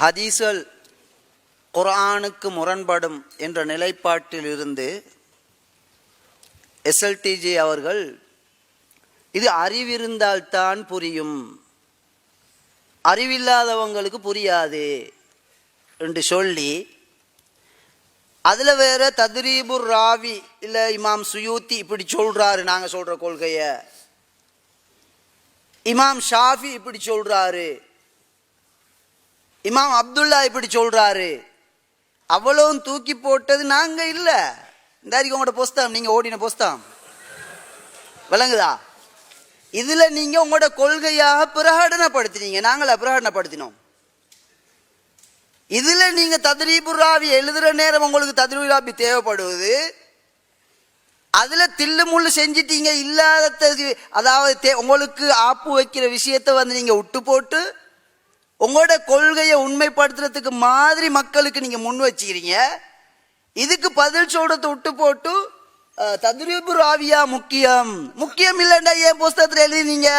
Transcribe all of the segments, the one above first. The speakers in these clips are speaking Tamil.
ஹதீஸ்கள் குர்ஆனுக்கு முரண்படும் என்ற நிலைப்பாட்டிலிருந்து எஸ்எல்டிஜி அவர்கள் இது அறிவிருந்தால்தான் புரியும். அறிவில்லாதவங்களுக்கு புரியாது என்று சொல்லி அதில் வேற தத்ரீபுர் ராவி இல்லை இமாம் சுயூத்தி இப்படி சொல்கிறாரு நாங்கள் சொல்கிற கொள்கையை. இமாம் ஷாஃபி இப்படி சொல்கிறாரு இமாம் அப்துல்லா இப்படி சொல்றாரு. அவ்வளவும் தூக்கி போட்டது நாங்க இல்ல. இந்த அறிக்கை உங்களோட புஸ்தகம் நீங்க ஓடின புஸ்தகம் விளங்குதா? இதுல நீங்க உங்களோட கொள்கையாக பிரகடனப்படுத்தினீங்க. நாங்கள பிரகடனப்படுத்தினோம். இதுல நீங்க தத்ரீபுராவி எழுதுற நேரம் உங்களுக்கு தத்ரீபுராபி தேவைப்படுவது. அதுல தில்லு முள்ளு செஞ்சிட்டீங்க இல்லாத அதாவது தே- உங்களுக்கு ஆப்பு வைக்கிற விஷயத்தை வந்து நீங்க விட்டு போட்டு உங்களோட கொள்கையை உண்மைப்படுத்துறதுக்கு மாதிரி மக்களுக்கு நீங்க முன் வச்சுக்கிறீங்க. இதுக்கு பதில் சோடத்தை விட்டு போட்டு அஹ், ராவியா முக்கியம். முக்கியம் இல்லைண்டா ஏன் புஸ்தகத்தில் எழுதினீங்க?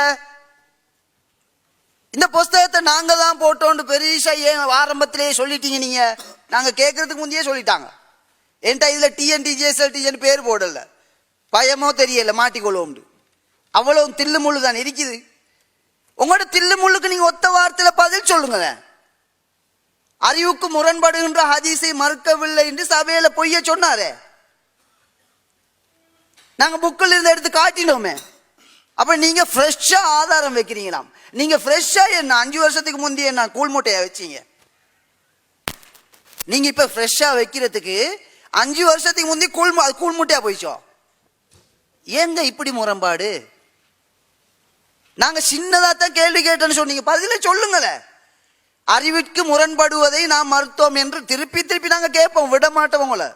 இந்த புஸ்தகத்தை நாங்க தான் போட்டோம்னு பெருசா ஏன் ஆரம்பத்திலேயே சொல்லிட்டீங்க நீங்க? நாங்க கேட்கறதுக்கு முந்தையே சொல்லிட்டாங்க. என்கிட்ட இதுல டிஎன்டி ஜேஎஸ்எல்டிஜன் பேர் போடல. பயமோ தெரியல மாட்டிக்கொள்வோம்னு. அவ்வளவு தில்லு முள்ளு தான் இருக்குது. உங்களோட தில்லு முள்ளுக்கு நீங்க ஒத்த வார்த்தையில பதில் சொல்லுங்க அறிவுக்கு முரண்படுகின்ற ஹதீஸை மறுக்கவில்லை என்று சபையில பொய்ய சொன்னாரே. நாங்க புக்கில் இருந்து எடுத்து காட்டினோமே. அப்ப நீங்க ஃப்ரெஷ்ஷா ஆதாரம் வைக்கிறீங்களாம். நீங்க ஃப்ரெஷ்ஷா என்ன அஞ்சு வருஷத்துக்கு முந்தைய என்ன கூழ் மூட்டையா வச்சீங்க? நீங்க இப்ப ஃப்ரெஷ்ஷா வைக்கிறதுக்கு அஞ்சு வருஷத்துக்கு முந்தைய கூழ் கூழ் மூட்டையா போயிச்சோம் ஏங்க இப்படி முரண்பாடு? நாங்க சின்னதா தான் கேள்வி கேட்டேன்னு சொன்னீங்க. பதில சொல்லுங்களேன் அறிவிற்கு முரண்படுவதை நாம் மறுத்தோம் என்று திருப்பி திருப்பி நாங்க கேட்போம். விட மாட்டோம் உங்களை.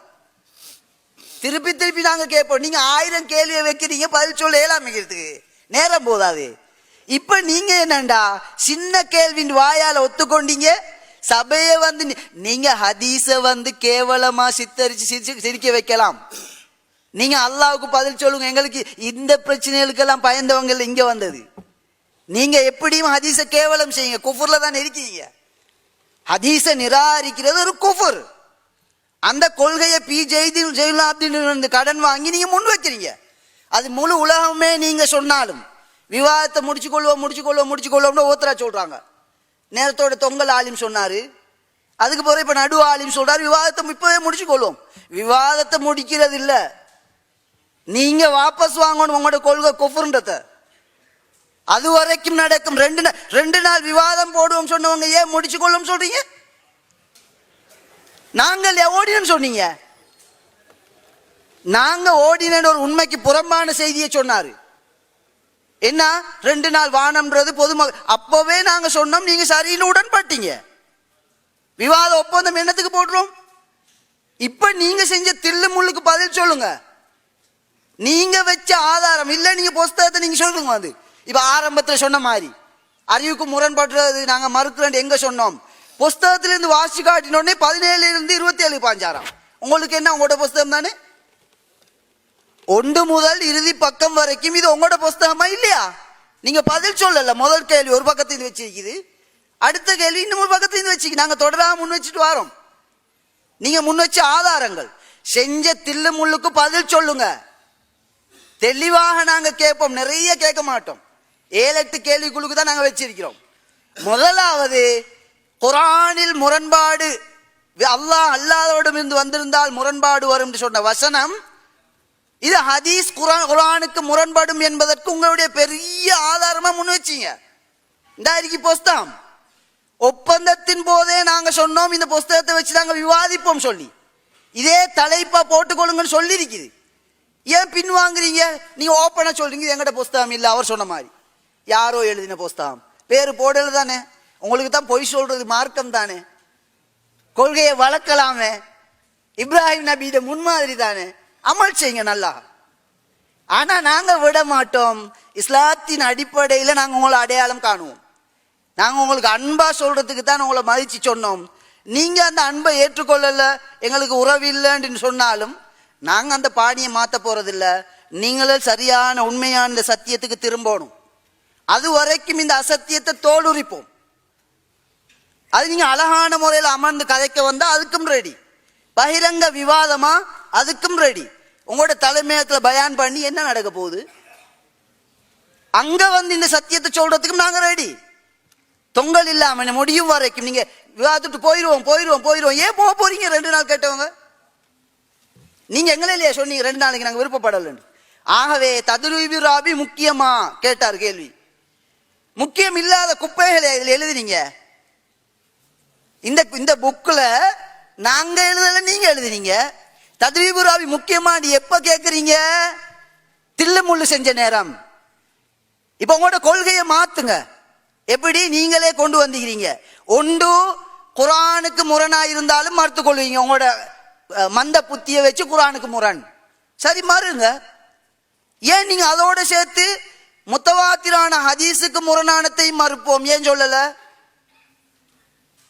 திருப்பி திருப்பி நாங்க கேட்போம். நீங்க ஆயிரம் கேள்வியை வைக்கிறீங்க பதில் சொல்ல ஏழாமிக்கிறதுக்கு நேரம் போதாது. இப்ப நீங்க என்னண்டா? சின்ன கேள்வின் வாயால ஒத்துக்கொண்டீங்க. சபையை வந்து நீங்கள் நீங்க வந்து கேவலமா சித்தரிச்சு சிரிச்சு சிரிக்க வைக்கலாம். நீங்க அல்லாவுக்கு பதில் சொல்லுங்க. எங்களுக்கு இந்த பிரச்சனைகளுக்கெல்லாம் பயந்தவங்க இங்கே இங்க வந்தது. நீங்க எப்படியும் ஹதீஸ கேவலம் செய்யுங்க குஃபுர்ல தான் இருக்கீங்க ஹதீஸ நிராகரிக்கிறது ஒரு குஃபுர். அந்த கொள்கையை பி ஜெய்தீன் ஜெயலலிதா கடன் வாங்கி நீங்க முன் வைக்கிறீங்க. அது முழு உலகமே நீங்க சொன்னாலும் விவாதத்தை முடிச்சு கொள்வோம் முடிச்சு கொள்வோம் முடிச்சு கொள்வோம்னு ஓத்தரா சொல்றாங்க. நேரத்தோட தொங்கல் ஆலிம் சொன்னாரு. அதுக்கு பிறகு இப்ப நடு ஆலிம் சொல்றாரு விவாதத்தை இப்பவே முடிச்சு கொள்வோம் விவாதத்தை முடிக்கிறது இல்லை நீங்க வாபஸ் வாங்கணும் உங்களோட கொள்கை குஃபுர்ன்றத. அது வரைக்கும் நடக்கும். ரெண்டு நாள் ரெண்டு நாள் விவாதம் போடுவோம் சொன்னவங்க ஏன் முடிச்சு கொள்ளும் சொல்றீங்க? நாங்கள் ஓடினு சொன்னீங்க? நாங்க ஓடினேன்னு ஒரு உண்மைக்கு புறம்பான செய்தியை சொன்னாரு. என்ன? ரெண்டு நாள் வானம்ன்றது பொதுமக்கள் அப்பவே நாங்க சொன்னோம் நீங்க சரின்னு உடன்பட்டீங்க. விவாத ஒப்பந்தம் என்னத்துக்கு போடுறோம்? இப்ப நீங்க செஞ்ச தில்லு முள்ளுக்கு பதில் சொல்லுங்க. நீங்க வச்ச ஆதாரம் இல்ல நீங்க புஸ்தகத்தை நீங்க சொல்லுங்க அது. இப்ப ஆரம்பத்தில் சொன்ன மாதிரி அறிவுக்கு முரண்படுறது நாங்கள் மறுக்கிறோம் எங்க சொன்னோம்? புஸ்தகத்திலேருந்து வாசி காட்டினோடனே பதினேழுல இருந்து இருபத்தி ஏழு பாஞ்சாராம். உங்களுக்கு என்ன உங்களோட புஸ்தகம் தானே? ஒன்று முதல் இறுதி பக்கம் வரைக்கும் இது உங்களோட புஸ்தகமா இல்லையா? நீங்க பதில் சொல்லல முதல் கேள்வி ஒரு பக்கத்துல வச்சிருக்குது. அடுத்த கேள்வி இன்னும் ஒரு பக்கத்துல வச்சுக்கு நாங்க தொடராம முன் வச்சுட்டு வரோம். நீங்க முன் வச்ச ஆதாரங்கள். செஞ்ச தில்லு முள்ளுக்கு பதில் சொல்லுங்க. தெளிவாக நாங்க கேட்போம். நிறைய கேட்க மாட்டோம். ஏழு எட்டு கேள்விக்குழுக்கு தான் நாங்கள் வச்சிருக்கிறோம். முதலாவது குரானில் முரண்பாடு அல்லாஹ் அல்லாதோடும் இருந்து வந்திருந்தால் முரண்பாடு வரும் சொன்ன வசனம் இது ஹதீஸ் குரான் குரானுக்கு முரண்படும் என்பதற்கு உங்களுடைய பெரிய ஆதாரமா முன் வச்சீங்க. இந்த அறிக்கை புஸ்தகம். ஒப்பந்தத்தின் போதே நாங்க சொன்னோம் இந்த புஸ்தகத்தை வச்சு நாங்க விவாதிப்போம் சொல்லி. இதே தலைப்பா போட்டுக்கொள்ளுங்கன்னு சொல்லி இருக்குது ஏன் பின்வாங்குறீங்க? நீங்க ஓப்பனா சொல்றீங்க எங்கிட்ட எங்கட புஸ்தகம் இல்லை அவர் சொன்ன மாதிரி. யாரோ எழுதின புஸ்தகம் பேர் போடல தானே? உங்களுக்கு தான் பொய் சொல்றது மார்க்கம் தானே? கொள்கையை வளர்க்கலாமே. இப்ராஹிம் நபியிட முன்மாதிரி தானே? அமல் செய்யுங்க நல்லா. ஆனா நாங்க விட மாட்டோம். இஸ்லாத்தின் அடிப்படையில நாங்க உங்களை அடையாளம் காணுவோம். நாங்க உங்களுக்கு அன்பா சொல்றதுக்கு தான் உங்களை மதிச்சு சொன்னோம். நீங்க அந்த அன்பை ஏற்றுக்கொள்ளல எங்களுக்கு உறவு இல்லைன்னு சொன்னாலும் நாங்க அந்த பாணியை மாத்த போறதில்ல. நீங்களே சரியான உண்மையான சத்தியத்துக்கு திரும்பணும். அது வரைக்கும் இந்த அசத்தியத்தை தோலுரிப்போம். அது நீங்க அழகான முறையில் அமர்ந்து கதைக்க வந்தா அதுக்கும் ரெடி பகிரங்க விவாதமா? அதுக்கும் ரெடி உங்களோட தலைமையகத்தில் பயான் பண்ணி என்ன நடக்க போகுது? அங்க வந்து இந்த சத்தியத்தை சொல்றதுக்கும் நாங்க ரெடி தொங்கல் இல்லாம முடியும் வரைக்கும் நீங்க விவாதத்துட்டு போயிருவோம் போயிருவோம் போயிருவோம். ஏன் போக போறீங்க ரெண்டு நாள் கேட்டவங்க? நீங்க எங்களே இல்லையா சொன்னீங்க ரெண்டு நாளைக்கு நாங்கள் விருப்பப்படலன்னு. ஆகவே ததுருவி முக்கியமா? கேட்டார் கேள்வி. முக்கியம் இல்லாத குப்பைகளை இதில் எழுதினீங்க. இந்த இந்த புக்கில் நாங்கள் எழுதல நீங்கள் எழுதினீங்க. ததுரீபு முக்கியமாக நீ எப்போ கேட்குறீங்க? தில்லு முள்ளு செஞ்ச நேரம். இப்போ உங்களோட கொள்கையை மாற்றுங்க எப்படி நீங்களே கொண்டு வந்துக்கிறீங்க ஒன்று குரானுக்கு முரணாக இருந்தாலும் மறுத்து கொள்வீங்க. உங்களோட மந்த புத்தியை வச்சு குரானுக்கு முரண். சரி மறுங்க. ஏன் நீங்கள் அதோட சேர்த்து முத்தவாத்திரான ஹதீஸுக்கு முரணானத்தை மறுப்போம். ஏன் சொல்லல?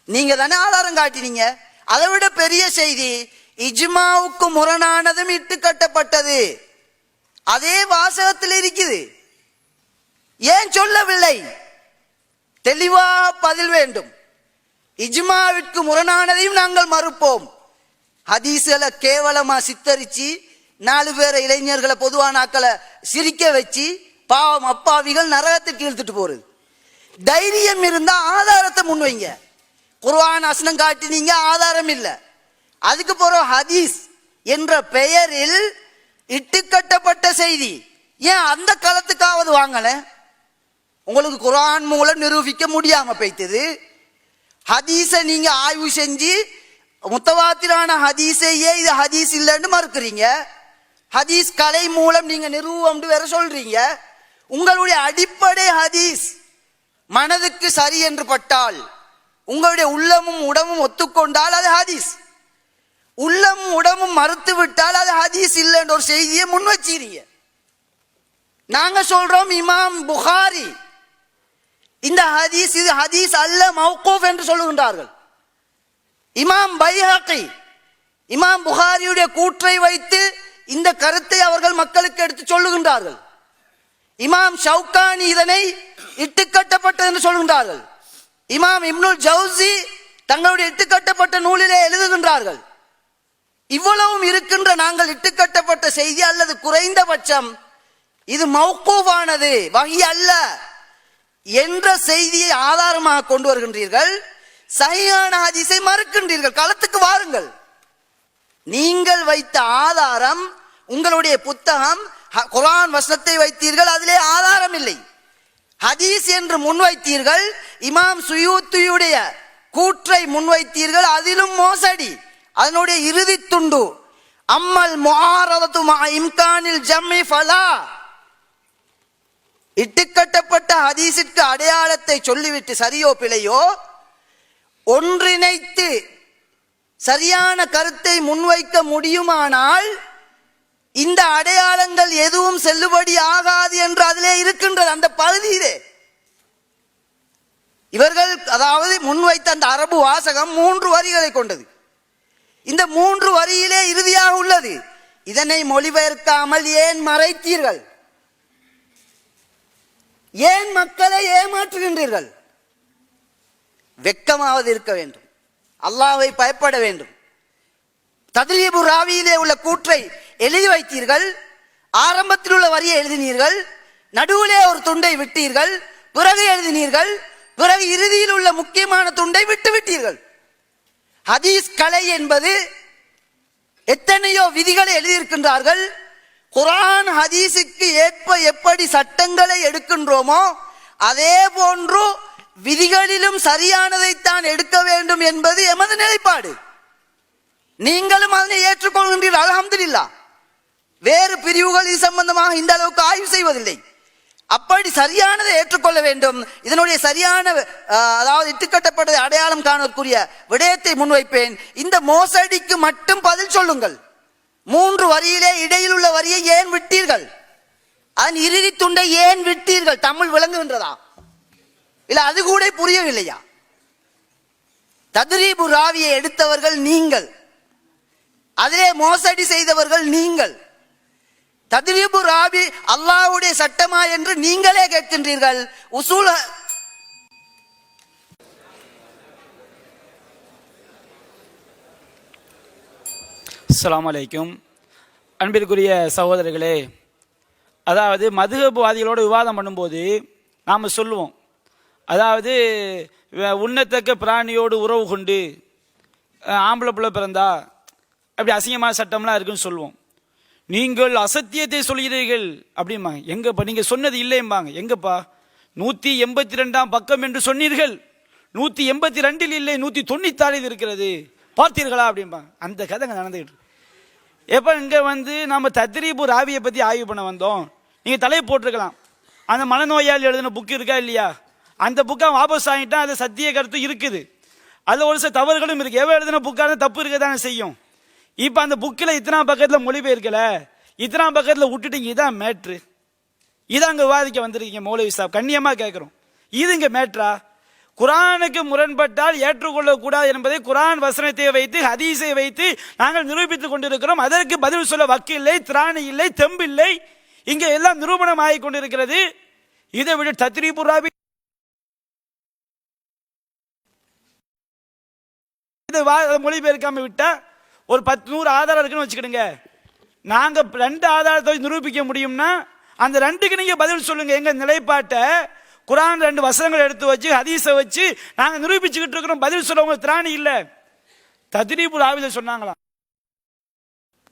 நீங்க தானே ஆதாரம் காட்டினீங்க. அதை விட பெரிய செய்தி இஜ்மாவுக்கு முரணானதும் இட்டு கட்டப்பட்டது. அதே வாசகத்தில் இருக்குது. ஏன் சொல்லவில்லை? தெளிவா பதில் வேண்டும். இஜ்மாவிற்கு முரணானதையும் நாங்கள் மறுப்போம். ஹதீஸ்களை கேவலமா சித்தரிச்சு நாலு பேரை இளைஞர்களை பொதுவான ஆக்களை சிரிக்க வச்சு பாவம் அப்பாவிகள் நரகத்துக்கு இழுத்துட்டு போறது. தைரியம் இருந்தால் ஆதாரத்தை முன்வைங்க. குர்ஆன் அசனம் காட்டினீங்க ஆதாரம் இல்லை. அதுக்கு பிறகு ஹதீஸ் என்ற பெயரில் இட்டுக்கட்டப்பட்ட செய்தி. ஏன் அந்த காலத்துக்காவது வாங்கல? உங்களுக்கு குர்ஆன் மூலம் நிரூபிக்க முடியாம போய்த்தது ஹதீஸை நீங்க ஆய்வு செஞ்சு முத்தவாத்திரான ஹதீஸையே இது ஹதீஸ் இல்லைன்னு மறுக்கிறீங்க. ஹதீஸ் கலை மூலம் நீங்க நிறுவம்னு வேற சொல்றீங்க. உங்களுடைய அடிப்படை ஹதீஸ் மனதுக்கு சரி என்று பட்டால் உங்களுடைய உள்ளமும் உடமும் ஒத்துக்கொண்டால் அது ஹதீஸ். உள்ளமும் உடமும் மறுத்து விட்டால் அது ஹதீஸ் இல்லைன்ற ஒரு செய்தியை முன் வச்சிருங்க. நாங்க சொல்றோம் இமாம் புகாரி. இந்த ஹதீஸ் இது ஹதீஸ் அல்ல மௌகூப் என்று சொல்லுகின்றார்கள். இமாம் பைஹக்கை இமாம் புகாரியுடைய கூற்றை வைத்து இந்த கருத்தை அவர்கள் மக்களுக்கு எடுத்து சொல்லுகின்றார்கள். இமாம் ஷவுகானி இதனை இட்டுக்கட்டப்பட்டது என்று சொல்கின்றார்கள். இமாம் இம்னுல் ஜவுசி தங்களுடைய இட்டுக்கட்டப்பட்ட நூலிலே எழுதுகின்றார்கள். இவ்வளவும் இருக்கின்ற நாங்கள் இட்டுக்கட்டப்பட்ட செய்தி அல்லது குறைந்தபட்சம் இது மௌக்கூவானது வகி அல்ல என்ற செய்தியை ஆதாரமாக கொண்டு வருகின்றீர்கள். சரியான ஹதீஸை மறுக்கின்றீர்கள். களத்துக்கு வாருங்கள். நீங்கள் வைத்த ஆதாரம் உங்களுடைய புத்தகம் குரான் வசனத்தை வைத்தீர்கள் அதிலே ஆதாரம் இல்லை ஹதீஸ் என்று முன்வைத்தீர்கள் இமாம் சுயூத்தியுடைய கூற்றை முன்வைத்தீர்கள் அதிலும் மோசடி. அதனுடைய இறுதி துண்டு அம்மல் முஆரதத்து இம்கானில் ஜம்மி ஃபலா. இட்டுக்கட்டப்பட்ட ஹதீஸிற்கு அடையாளத்தை சொல்லிவிட்டு சரியோ பிழையோ ஒன்றிணைத்து சரியான கருத்தை முன்வைக்க முடியுமானால் இந்த அடையாளங்கள் எதுவும் செல்லுபடி ஆகாது என்று அதிலே இருக்கின்றது அந்த பகுதியிலே. இவர்கள் அதாவது முன்வைத்த அந்த அரபு வாசகம் மூன்று வரிகளை கொண்டது. இந்த மூன்று வரியிலே இறுதியாக உள்ளது. இதனை மொழிபெயர்க்காமல் ஏன் மறைத்தீர்கள்? ஏன் மக்களை ஏமாற்றுகின்றீர்கள்? வெக்கமாவது இருக்க வேண்டும். அல்லாவை பயப்பட வேண்டும். தத்லீபு ராவியிலே உள்ள கூற்றை எழுதி வைத்தீர்கள். ஆரம்பத்தில் உள்ள வரியை எழுதினீர்கள். நடுவிலே ஒரு துண்டை விட்டீர்கள். பிறகு எழுதினீர்கள். பிறகு இறுதியில் உள்ள முக்கியமான துண்டை விட்டு விட்டீர்கள். ஹதீஸ் கலை என்பது எத்தனையோ விதிகளை எழுதியிருக்கின்றார்கள். குரான் ஹதீஸுக்கு ஏற்ப எப்படி சட்டங்களை எடுக்கின்றோமோ அதே போன்று விதிகளிலும் சரியானதைத்தான் எடுக்க வேண்டும் என்பது எமது நிலைப்பாடு. நீங்களும் அதனை ஏற்றுக்கொள்கின்றீர்கள். அல்ஹம்துலில்லாஹ் வேறு பிரிவுகள் இது சம்பந்தமாக இந்த அளவுக்கு ஆய்வு செய்வதில்லை. அப்படி சரியானதை ஏற்றுக்கொள்ள வேண்டும். இதனுடைய சரியான அஹ், அதாவது இட்டுக்கட்டப்பட்டதை அடையாளம் காணக்கூடிய விடயத்தை முன்வைப்பேன். இந்த மோசடிக்கு மட்டும் பதில் சொல்லுங்கள். மூன்று வரியிலே இடையில் உள்ள வரியை ஏன் விட்டீர்கள்? அதன் இறுதி துண்டை ஏன் விட்டீர்கள்? தமிழ் விளங்குகின்றதா? இல்ல அது கூட புரியவில்லையா? ததுரீபு ராவியை எடுத்தவர்கள் நீங்கள். அதிலே மோசடி செய்தவர்கள் நீங்கள். தத்ரீபு ராபி அல்லாவுடைய சட்டமா என்று நீங்களே கேட்கின்றீர்கள். உசூல அஸ்லாம் அலைக்கும். அன்பிற்குரிய சகோதரர்களே அதாவது மதுகபுவாதிகளோட விவாதம் பண்ணும்போது நாம் சொல்லுவோம். அதாவது உன்னத்தக்க பிராணியோடு உறவு கொண்டு ஆம்பளை பிள்ளை பிறந்தா அப்படி அசிங்கமான சட்டம்லாம் இருக்குன்னு சொல்லுவோம். நீங்கள் அசத்தியத்தை சொல்கிறீர்கள் அப்படிம்பாங்க. எங்கப்பா? நீங்கள் சொன்னது இல்லைம்பாங்க. எங்கப்பா? நூற்றி எண்பத்தி ரெண்டாம் பக்கம் என்று சொன்னீர்கள். நூற்றி எண்பத்தி ரெண்டில் இல்லை நூற்றி தொண்ணூத்தாறில் இருக்கிறது. பார்த்தீர்களா அப்படிம்பாங்க. அந்த கதை அங்கே நடந்துகிட்டு எப்போ இங்கே வந்து நம்ம தத்ரீபு ராவியை பற்றி ஆய்வு பண்ண வந்தோம். நீங்கள் தலையை போட்டிருக்கலாம். அந்த மனநோயாளி எழுதின புக் இருக்கா இல்லையா? அந்த புக்கை வாபஸ் ஆகிட்டால் அது சத்திய கருத்து இருக்குது. அதில் ஒரு சில தவறுகளும் இருக்குது எவ்வளோ எழுதின புக்காக தப்பு இருக்க தானே செய்யும். இப்போ அந்த புக்கில் இத்தனா பக்கத்தில் மொழிபெயர்க்கல இத்தனா பக்கத்தில் விட்டுட்டீங்க இதான் மேட்ரு இதான் அங்கே விவாதிக்க வந்திருக்கீங்க மௌலவி சாப். கண்ணியமாக கேட்குறோம் இது இங்கே மேட்ரா குரானுக்கு முரண்பட்டால் ஏற்றுக்கொள்ளக்கூடாது என்பதை குரான் வசனத்தை வைத்து ஹதீஸை வைத்து நாங்கள் நிரூபித்துக் கொண்டிருக்கிறோம். அதற்கு பதில் சொல்ல வக்கு இல்லை திராணி இல்லை தெம்பு இல்லை. இங்கே எல்லாம் நிரூபணம் ஆகி கொண்டிருக்கிறது. இதை விட தத்ரிபுராவி வா- மொழிபெயர்க்காம விட்டா ஒரு பத்து நூறு ஆதாரம் இருக்குன்னு வச்சுக்கிடுங்க. நாங்கள் ரெண்டு ஆதாரத்தை நிரூபிக்க முடியும்னா அந்த ரெண்டுக்கு நீங்கள் பதில் சொல்லுங்கள் எங்கள் நிலைப்பாட்டை குரான் ரெண்டு வசனங்கள் எடுத்து வச்சு ஹதீஸை வச்சு நாங்கள் நிரூபிச்சுக்கிட்டு இருக்கிறோம். பதில் சொல்ல திராணி இல்லை. தத்ரீபுல் ஆவில சொன்னாங்களாம்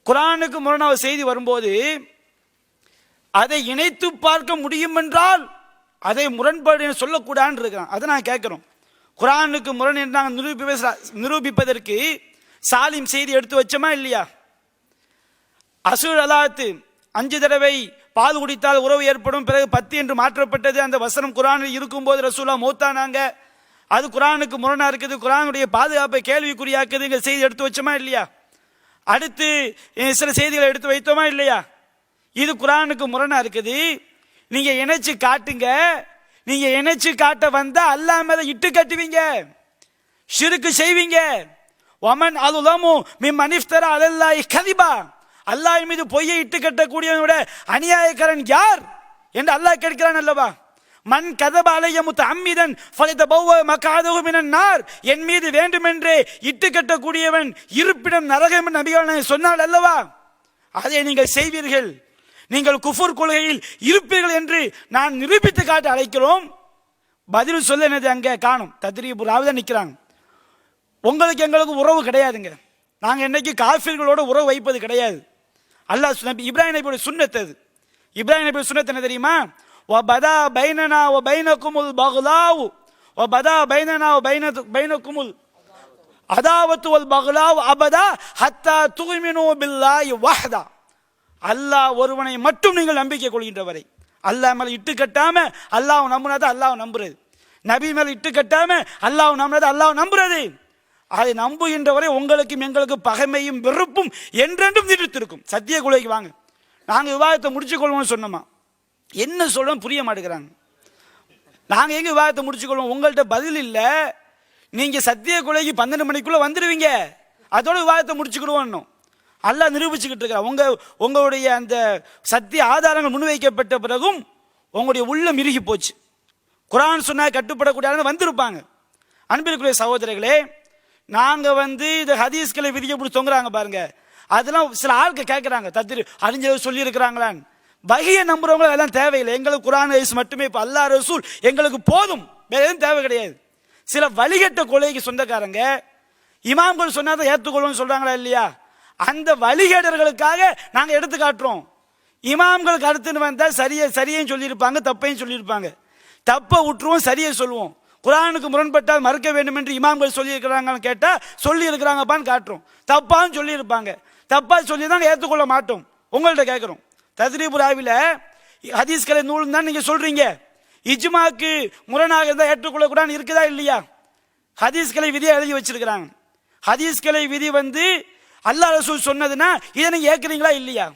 குரானுக்கு முரணாவது செய்தி வரும்போது அதை இணைத்து பார்க்க முடியும் என்றால் அதை முரண்பாடு சொல்லக்கூடாதுன்னு இருக்கிறான். அதை நான் கேட்குறோம். குரானுக்கு முரண் என்று நாங்கள் நிரூபிப்ப நிரூபிப்பதற்கு சாலிம் செய்தி எடுத்து வச்சோமா இல்லையா? அசூர் அலாத்து அஞ்சு தடவை பால் குடித்தால் உறவு ஏற்படும். பிறகு பத்து என்று மாற்றப்பட்டது. அந்த வசனம் குரானில் இருக்கும்போது ரசூலா மூத்தானாங்க. அது குரானுக்கு முரணா இருக்குது. குரானுடைய பாதுகாப்பை கேள்விக்குறியாக்குது எங்கள் செய்தி எடுத்து வச்சோமா இல்லையா? அடுத்து சில செய்திகளை எடுத்து வைத்தோமா இல்லையா? இது குரானுக்கு முரணா இருக்குது. நீங்க இணைச்சு காட்டுங்க. நீங்க இணைச்சு காட்ட வந்தா அல்லாஹ் மேல இட்டு கட்டுவீங்க. சிறுக்கு செய்வீங்க. ஒமன் அலுலமு மிம் அனிஃப்தரா அலல்லாஹி கதிபா அல்லாஹ் மீது பொய்யை இட்டு கட்டக்கூடியவனோட அநியாயக்காரன் யார்? என்று அல்லாஹ் கேட்கிறான் அல்லவா? மண் கதப அலைய முத்த அம்மிதன் ஃபலித பௌவ மக்காதகு மினன் நார். என் மீது வேண்டுமென்றே இட்டு கட்டக்கூடியவன் இருப்பிடம் நரகம் என்று நபிகள் சொன்னால் அல்லவா? அதை நீங்கள் செய்வீர்கள். நீங்கள் குஃபுர் கொள்கையில் இருப்பீர்கள் என்று நான் நிரூபித்து காட்ட அழைக்கிறோம். பதில் சொல்ல என்னது அங்கே? காணும். தத்ரீபு நிற்கிறான். நிற்கிறாங்க உங்களுக்கு எங்களுக்கு உறவு கிடையாதுங்க. நாங்கள் என்னைக்கு காஃபிர்களோட உறவு வைப்பது கிடையாது. அல்லாஹ் நபி இப்ராஹிம் நபியோட சுண்ணத்து அது. இப்ராஹிம் நபியோட சுண்ணத்து என்ன தெரியுமா? ஓ பதா பைனனா வ பைனகுமுல் பகுலாவு. ஓ பதா பைனனா வ பைன பைனகுமுல் அதாவத்து ஒல் பகுலாவ் அபதா ஹத்தா தூய்மினோ பில்லாஹி வாஹதா. அல்லாஹ் ஒருவனை மட்டும் நீங்கள் நம்பிக்கை கொள்கின்ற வரை அல்லாஹ் மேலே இட்டு கட்டாம அல்லாஹ் நம்புனது அல்லாஹ் நம்புறது. நபி மேலே இட்டு கட்டாம அல்லாஹ் நம்புனாதான் அல்லாஹ் நம்புறது. அதை நம்புகின்றவரை உங்களுக்கும் எங்களுக்கு பகைமையும் வெறுப்பும் என்றென்றும் நீடித்திருக்கும் சத்திய குலைக்கு வாங்க. நாங்கள் விவாதத்தை முடிச்சு கொள்வோம்னு சொன்னோமா? என்ன சொல்கிறோம் புரிய மாட்டேங்கிறாங்க. நாங்கள் எங்கே விவாதத்தை முடிச்சுக்கொள்வோம்? உங்கள்கிட்ட பதில் இல்லை. நீங்கள் சத்திய கொலைக்கு பன்னெண்டு மணிக்குள்ளே வந்துடுவீங்க அதோட விவாதத்தை முடிச்சுக்கிடுவோம் அல்லா நிரூபிச்சுக்கிட்டு இருக்கிறார். உங்கள் உங்களுடைய அந்த சத்திய ஆதாரங்கள் முன்வைக்கப்பட்ட பிறகும் உங்களுடைய உள்ளம் இறுகி போச்சு. குரான் சொன்னால் கட்டுப்படக்கூடாதுன்னு வந்திருப்பாங்க. அன்பிற்குரிய சகோதரர்களே நாங்கள் வந்து இந்த ஹதீஸ்களை விதிக்க பிடிச்சி தொங்குறாங்க பாருங்க. அதெல்லாம் சில ஆட்கள் கேட்குறாங்க தத்திரி அறிஞர் சொல்லி இருக்கிறாங்களான்னு வகையை நம்புறவங்க அதெல்லாம் தேவையில்லை. எங்களுக்கு குரான் ஹதீஸ் மட்டுமே இப்போ அல்லாஹ் ரசூல் எங்களுக்கு போதும். வேற எதுவும் தேவை கிடையாது. சில வழிகட்ட கொலைக்கு சொந்தக்காரங்க இமாம்கள் சொன்னாதான் ஏற்றுக்கொள்ளும் சொல்கிறாங்களா இல்லையா? அந்த வழிகேடர்களுக்காக நாங்கள் எடுத்து காட்டுறோம். இமாம்களுக்கு அடுத்துன்னு வந்தால் சரியை சரியும் சொல்லியிருப்பாங்க தப்பையும் சொல்லியிருப்பாங்க. தப்பை விட்டுருவோம் சரியை சொல்லுவோம். குரானுக்கு முரண்பட்டால் மறுக்க வேண்டும் என்று இமாம்கள் சொல்லியிருக்கிறாங்கன்னு கேட்டால் சொல்லி இருக்கிறாங்கப்பான்னு காட்டுறோம். தப்பான்னு சொல்லியிருப்பாங்க. தப்பாக சொல்லி தான் ஏற்றுக்கொள்ள மாட்டோம். உங்கள்கிட்ட கேட்குறோம் தத்ரீபுராவில ஹதீஸ்கலை நூல் தான் நீங்கள் சொல்கிறீங்க இஜ்மாக்கு முரணாக இருந்தால் ஏற்றுக்கொள்ளக்கூடாது இருக்குதா இல்லையா? ஹதீஸ்களை விதியை எழுதி வச்சிருக்கிறாங்க. ஹதீஸ்களை விதி வந்து அல்லா ரசூல் சொன்னதுன்னா இதை நீங்கள் ஏற்கிறீங்களா இல்லையா?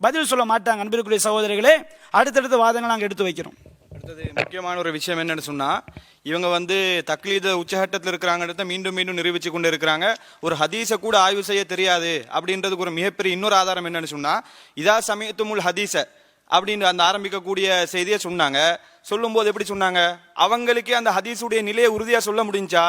பதில் சொல்ல மாட்டாங்க அன்பிற்குரிய சகோதரிகளே அடுத்தடுத்த வாதங்கள் நாங்கள் எடுத்து வைக்கிறோம். அடுத்தது முக்கியமான ஒரு விஷயம் என்னன்னு சொன்னா இவங்க வந்து தக்லீத உச்சகட்டத்தில் இருக்கிறாங்கன்றத மீண்டும் மீண்டும் நிரூபிச்சு கொண்டு இருக்கிறாங்க. ஒரு ஹதீஸை கூட ஆய்வு செய்ய தெரியாது அப்படின்றதுக்கு ஒரு மிகப்பெரிய இன்னொரு ஆதாரம் என்னன்னு சொன்னா இதா சமயத்துமுல் ஹதீஸ அப்படின்னு அந்த ஆரம்பிக்கக்கூடிய செய்தியை சொன்னாங்க. சொல்லும்போது எப்படி சொன்னாங்க? அவங்களுக்கே அந்த ஹதீஸுடைய நிலையை உறுதியாக சொல்ல முடிஞ்சா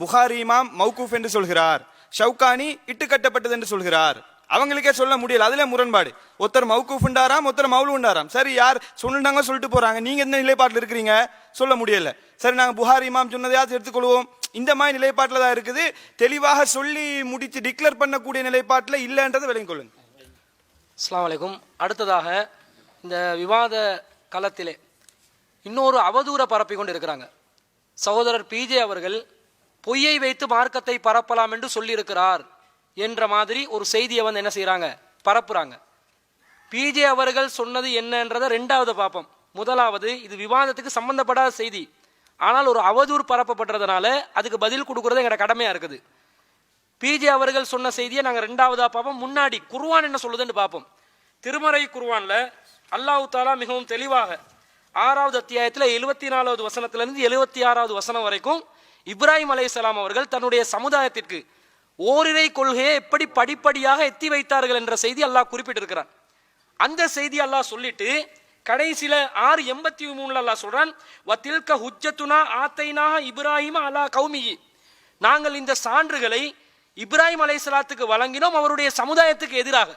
புகாரி இமாம் மௌகூஃப் என்று சொல்கிறார். ஷவுகானி இட்டு கட்டப்பட்டது என்று சொல்கிறார். அவங்களுக்கே சொல்ல முடியல. அதுல முரண்பாடு. ஒருத்தர் மவுக்கூஃப் உண்டாராம் ஒருத்தர் மவுலு உண்டாராம். சரி யார் சொல்லிட்டாங்க சொல்லிட்டு போறாங்க. நீங்க எந்த நிலைப்பாட்டில் இருக்கிறீங்க? சொல்ல முடியல. சரி நாங்கள் புகார் இமாம் சொன்னதையாவது எடுத்துக்கொள்வோம். இந்த மாதிரி நிலைப்பாட்டில் தான் இருக்குது. தெளிவாக சொல்லி முடித்து டிக்ளேர் பண்ணக்கூடிய நிலைப்பாட்டில் இல்லைன்றதை விளங்கிக் கொள்ளுங்க. அஸ்லாம் வலைக்கும் அடுத்ததாக இந்த விவாத களத்திலே இன்னொரு அவதூற பரப்பி கொண்டு இருக்கிறாங்க சகோதரர் பிஜே அவர்கள் பொய்யை வைத்து மார்க்கத்தை பரப்பலாம் என்று சொல்லியிருக்கிறார். என்ற மாதிரி ஒரு செய்தியை வந்து என்ன செய்கிறாங்க பரப்புறாங்க. பிஜே அவர்கள் சொன்னது என்னன்றதை ரெண்டாவது பார்ப்போம். முதலாவது இது விவாதத்துக்கு சம்பந்தப்படாத செய்தி. ஆனால் ஒரு அவதூறு பரப்பப்படுறதுனால அதுக்கு பதில் கொடுக்கறது எங்களோட கடமையாக இருக்குது. பிஜே அவர்கள் சொன்ன செய்தியை நாங்கள் ரெண்டாவதாக பார்ப்போம். முன்னாடி குருவான் என்ன சொல்லுதுன்னு பார்ப்போம். திருமறை குருவானில் அல்லாஹு தாலா மிகவும் தெளிவாக ஆறாவது அத்தியாயத்தில் எழுபத்தி நாலாவது வசனத்திலிருந்து எழுபத்தி ஆறாவது வசனம் வரைக்கும் இப்ராஹிம் அலையாம் அவர்கள் தன்னுடைய சமுதாயத்திற்கு ஓரிரை கொள்கையை எப்படி படிப்படியாக எத்தி வைத்தார்கள் என்ற செய்தி அல்லாஹ் குறிப்பிட்டிருக்கிறான். அந்த செய்தி அல்லாஹ் சொல்லிட்டு கடைசியில ஆறு எண்பத்தி மூணுல அல்லாஹ் சொல்றான் வத்தில்க ஹுஜத்துனா ஆத்தைனா இப்ராஹிம் அலா கௌமியி நாங்கள் இந்த சான்றுகளை இப்ராஹிம் அலைசலாத்துக்கு வழங்கினோம் அவருடைய சமுதாயத்துக்கு எதிராக.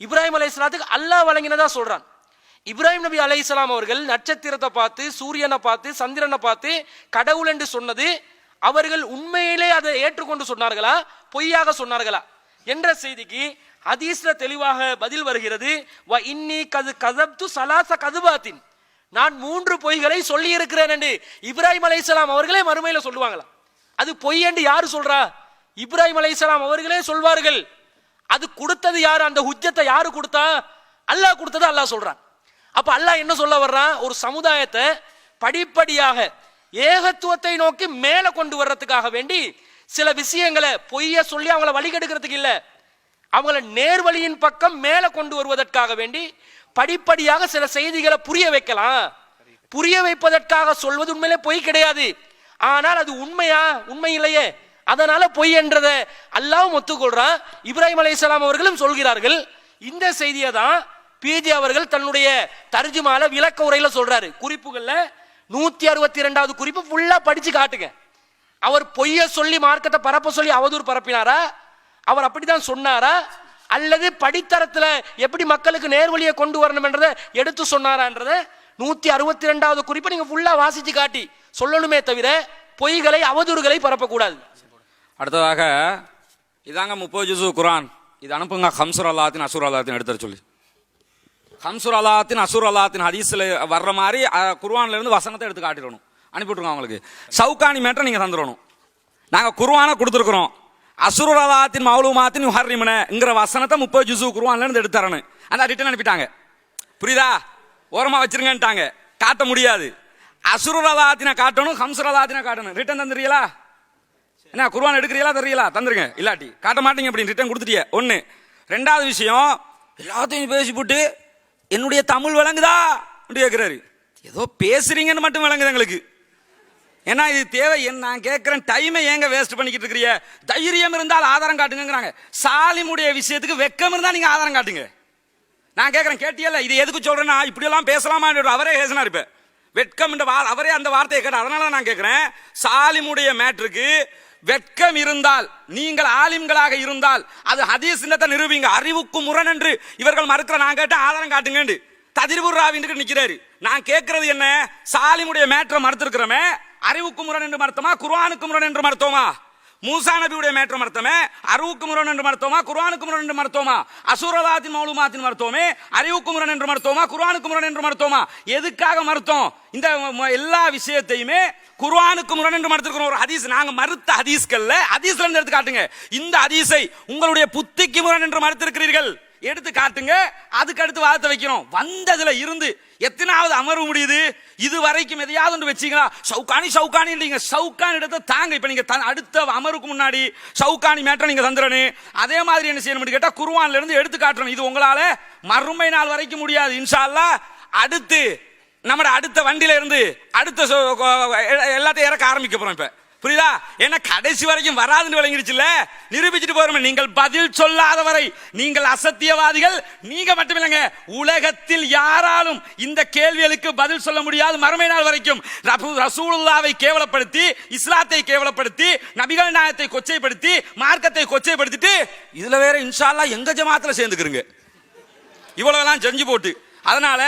இப்ராஹிம் அலைசலாத்துக்கு அல்லாஹ் வழங்கினதா சொல்றான். இப்ராஹிம் நபி அலைஹிஸ்ஸலாம் அவர்கள் நட்சத்திரத்தை பார்த்து சூரியனை பார்த்து சந்திரனை பார்த்து கடவுள் என்று சொன்னது அவர்கள் உண்மையிலே அதை ஏற்றுக்கொண்டு சொன்னார்களா? பொய்யாக சொன்னார்களா? என்ற செய்திக்கு ஹதீஸ்ல தெளிவாக பதில் வருகிறது. வ இன்னி கது கதப்து சலாச கதுபாத்தின். நான் மூன்று பொய்களை சொல்லி இருக்கிறேன் என்று இப்ராஹிம் அலைசலாம் அவர்களே மறுமையில சொல்லுவாங்களா? அது பொய் என்று யார் சொல்றா? இப்ராஹிம் அலைசலாம் அவர்களே சொல்வார்கள். அது கொடுத்தது யார்? அந்த உச்சத்தை யாரு கொடுத்தா? அல்லாஹ் கொடுத்தது அல்லாஹ் சொல்றான். அப்ப அல்லாஹ் என்ன சொல்ல வர்றான்? ஒரு சமுதாயத்தை படிப்படியாக ஏகத்துவத்தை நோக்கி மேல கொண்டு வர்றதுக்காக வேண்டி சில விஷயங்களை பொய்ய சொல்லி அவங்கள வழிகெடுக்கிறதுக்கு இல்ல. அவங்கள நேர்வழியின் பக்கம் மேல கொண்டு வருவதற்காக வேண்டி படிப்படியாக சில செய்திகளை புரிய வைக்கலாம். புரிய வைப்பதற்காக சொல்வது உண்மையிலே பொய் கிடையாது. ஆனால் அது உண்மையா? உண்மை இல்லையே. அதனால பொய் என்றதை அல்லாவும் ஒத்துக்கொள்றான். இப்ராஹிம் அலைஹிஸ்ஸலாம் அவர்களும் சொல்கிறார்கள். இந்த செய்தியை தான் பிஜி அவர்கள் தன்னுடைய தர்ஜுமால விளக்க உரையில சொல்றாரு. குறிப்புகள்ல நூத்தி அறுபத்தி ரெண்டாவது குறிப்பு ஃபுல்லா படிச்சு காட்டுங்க. அவர் பொய்ய சொல்லி மார்க்கத்தை பரப்ப சொல்லி அவதூறு பரப்பினாரா? அவர் அப்படிதான் சொன்னாரா? அல்லது படித்தரத்துல எப்படி மக்களுக்கு நேர்வழியை கொண்டு வரணும் எடுத்து சொன்னாரான்றத நூத்தி அறுபத்தி ரெண்டாவது குறிப்பை நீங்க ஃபுல்லா வாசிச்சு காட்டி சொல்லணுமே தவிர பொய்களை அவதூறுகளை பரப்பக்கூடாது. அடுத்ததாக இதாங்க முப்பது ஜிசு குரான். இது அனுப்புங்க ஹம்சுர் அல்லாத்தின் அசுர் அல்லாத்தின் எடுத்துட சொல்லி. ஹம்சுர் அலாத்தின் அசுர் அலாத்தின் ஹதீஸில் வர்ற மாதிரி குர்வான்லேருந்து வசனத்தை எடுத்து காட்டிடணும். அனுப்பிவிட்ருக்கோம் அவங்களுக்கு. சவுக்கானி மேட்டை நீங்கள் தந்துடணும். நாங்கள் குர்வானை கொடுத்துருக்குறோம். அசுர் அல்லாத்தின் மௌலுமாத்தின் ஹர்ரிமனங்கிற வசனத்தை முப்பது ஜுசு குர்வான்லேருந்து எடுத்து தரணும். அந்த ரிட்டன் அனுப்பிட்டாங்க. புரியுதா? ஓரமாக வச்சிருங்கன்ட்டாங்க. காட்ட முடியாது. அசுர் காட்டணும் ஹம்சுர் காட்டணும். ரிட்டன் தந்துறீங்களா என்ன குர்வான் எடுக்கிறீங்களா தர்றீங்களா? தந்துருங்க. இல்லாட்டி. காட்ட மாட்டீங்க அப்படின்னு ரிட்டன் கொடுத்துட்டிய. ஒன்று ரெண்டாவது விஷயம் எல்லாத்தையும் பேசி போட்டு என்னுடைய தமிழ் விளங்குதா? அப்படி கேட்குறாரு ஏதோ பேசுறீங்கன்னு மட்டும் விளங்குது எங்களுக்கு. ஏன்னா இது தேவை. என் நான் கேட்குறேன் டைமை ஏங்க வேஸ்ட் பண்ணிக்கிட்டு இருக்கிறீங்க? தைரியம் இருந்தால் ஆதாரம் காட்டுங்கிறாங்க சாலிமுடைய விஷயத்துக்கு வெக்கம் இருந்தால் நீங்கள் ஆதாரம் காட்டுங்க. நான் கேட்குறேன் கேட்டியல்ல? இது எதுக்கு சொல்கிறேன்னா இப்படியெல்லாம் பேசலாமா அவரே பேசினார் இப்ப. வெட்கம் என்ற வா- அவரே அந்த வார்த்தையை கேட்ட அதனால நான் கேட்குறேன் சாலிமுடைய மேட்ருக்கு வெட்கம் இருந்தால் நீங்கள் ஆலிம்களாக இருந்தால் அது ஹதீஸ் நிரூபிங்க. அறிவுக்கு முரண் என்று இவர்கள் மறுக்கிற நான் கேட்ட ஆதாரம் காட்டுங்க ததிர்புர் ராவின்னு நிக்கிறாரு நான் கேட்கறது என்ன? சாலிமுடைய மேற்றை மறுத்திருக்கிறோமே. அறிவுக்கு முரண் என்று மறுத்தமா? குர்வானுக்கு முரண் என்று மறுத்தோமா? மூசா நபியுடைய மேற்ற மருத்துவமே அருவுக்கு முரண் என்று மருத்துவமா குர்ஆனுக்கு முரண் என்று மருத்துவமா அசுரலாத்தின் மௌலுமாத்தின் மருத்துவமே அறிவுக்கு முரண் என்று மருத்துவமா குர்ஆனுக்கு முரண் என்று மருத்துவமா? எதுக்காக மருத்துவம்? இந்த எல்லா விஷயத்தையுமே குர்வானுக்கு முரண் என்று மறுத்திருக்கிறோம் ஒரு ஹதீஸ் நாங்க மறுத்த ஹதீஸ்கள்ல ஹதீஸ்ல இருந்து எடுத்து காட்டுங்க இந்த ஹதீஸை உங்களுடைய புத்திக்கு முரண் என்று மறுத்திருக்கிறீர்கள். எடுத்து காட்டுங்க அதுக்கு அடுத்து வாதத்தை வைக்கிறோம் வந்ததுல இருந்து எத்தனாவது அமர்வு முடியுது? இது வரைக்கும் எதையாவது ஒன்று வச்சீங்களா? சவுக்கானி சவுக்கானி இல்லைங்க. இடத்தை தாங்க. இப்போ நீங்கள் த- அடுத்த அமருக்கு முன்னாடி சவுக்கானி மேட்டை நீங்கள் தந்துடணும். அதே மாதிரி என்ன செய்யணும்னு கேட்டால் குருவான்லேருந்து எடுத்து காட்டணும். இது உங்களால் மறுமை நாள் வரைக்கும் முடியாது இன்ஷால்லா அடுத்து நம்மட அடுத்த வண்டியில இருந்து அடுத்த எல்லாத்தையும் இறக்க ஆரம்பிக்க போகிறோம் இப்போ. புரியுதா? ஏன்னா கடைசி வரைக்கும் வராதுன்னு விளங்கிடுச்சுல நிரூபிச்சுட்டு போறோம் நீங்கள் பதில் சொல்லாத வரை நீங்கள் அசத்தியவாதிகள் நீங்க மட்டும் இல்லைங்க உலகத்தில் யாராலும் இந்த கேள்விகளுக்கு பதில் சொல்ல முடியாது மறுமை நாள் வரைக்கும் ரசூலுல்லாவை கேவலப்படுத்தி இஸ்லாத்தை கேவலப்படுத்தி நபிகள் நாயத்தை கொச்சைப்படுத்தி மார்க்கத்தை கொச்சைப்படுத்திட்டு இதுல வேற இன்ஷால்லா எங்க ஜமாத்துல சேர்ந்துக்கிறீங்க? இவ்வளவெல்லாம் செஞ்சு போட்டு. அதனால